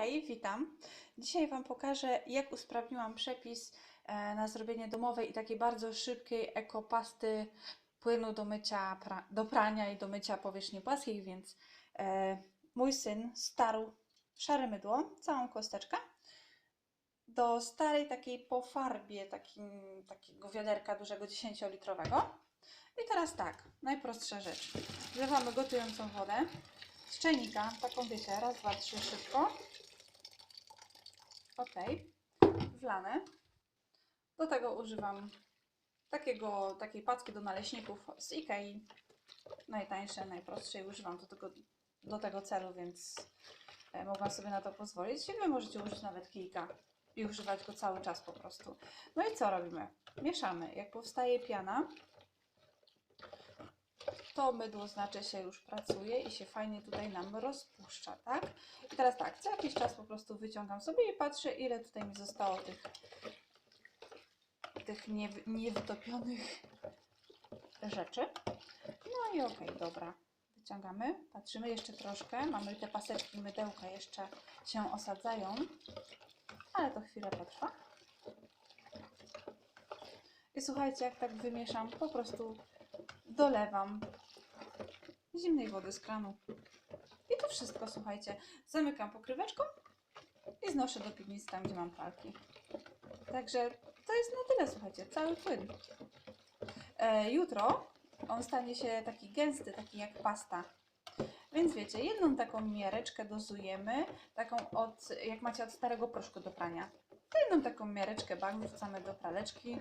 Hej, witam. Dzisiaj Wam pokażę, jak usprawniłam przepis e, na zrobienie domowej i takiej bardzo szybkiej ekopasty płynu do mycia, do prania i do mycia powierzchni płaskich, więc e, mój syn starł szare mydło, całą kosteczkę, do starej takiej po farbie, takim, takiego wiaderka dużego 10-litrowego. I teraz tak, najprostsza rzecz. Wlewamy gotującą wodę z czajnika, taką wiecie, raz, dwa, trzy, szybko. Ok, wlane. Do tego używam takiego, takiej packi do naleśników z Ikei. Najtańsze, najprostsze i używam do tego, do tego celu, więc e, mogłam sobie na to pozwolić. I Wy możecie użyć nawet kilka i używać go cały czas po prostu. No i co robimy? Mieszamy. Jak powstaje piana, to mydło znaczy się już pracuje i się fajnie tutaj nam rozpuszcza, tak? I teraz tak, co jakiś czas po prostu wyciągam sobie i patrzę, ile tutaj mi zostało tych, tych niewy, niewytopionych rzeczy. No i okej, dobra. Wyciągamy, patrzymy jeszcze troszkę. Mamy te paseczki mydełka jeszcze się osadzają, ale to chwilę potrwa. I słuchajcie, jak tak wymieszam, po prostu dolewam zimnej wody z kranu. I to wszystko, słuchajcie. Zamykam pokryweczką i znoszę do piwnicy tam, gdzie mam pralki. Także to jest na tyle, słuchajcie, cały płyn. E, jutro on stanie się taki gęsty, taki jak pasta. Więc wiecie, jedną taką miareczkę dozujemy, taką od, jak macie od starego proszku do prania. To jedną taką miareczkę bagnu wrzucamy do praleczki.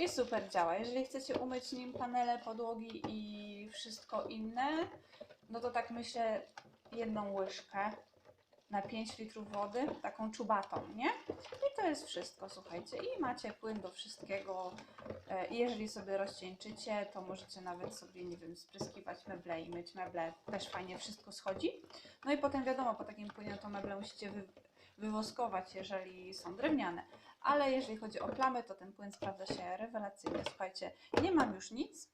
I super działa. Jeżeli chcecie umyć nim panele, podłogi i wszystko inne, no to tak myślę jedną łyżkę na 5 litrów wody, taką czubatą, nie? I to jest wszystko, słuchajcie. I macie płyn do wszystkiego. E, jeżeli sobie rozcieńczycie, to możecie nawet sobie, nie wiem, spryskiwać meble i myć meble. Też fajnie wszystko schodzi. No i potem wiadomo, po takim płynie to meble musicie wy, wywoskować, jeżeli są drewniane. Ale jeżeli chodzi o plamy, to ten płyn sprawdza się rewelacyjnie. Słuchajcie, nie mam już nic.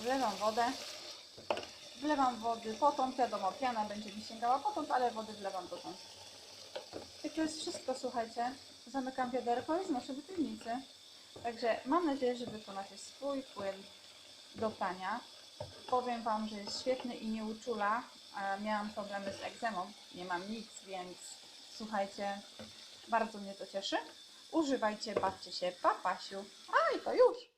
Wlewam wodę. Wlewam wody potąd, wiadomo, piana będzie mi sięgała potąd, ale wody wlewam dotąd. I to jest wszystko, słuchajcie. Zamykam wiaderko i znoszę do piwnicy. Także mam nadzieję, że wykonacie swój płyn do prania. Powiem Wam, że jest świetny i nie uczula. a Miałam problemy z egzemą, nie mam nic, więc słuchajcie, bardzo mnie to cieszy. Używajcie, bawcie się, papasiu. A i to już.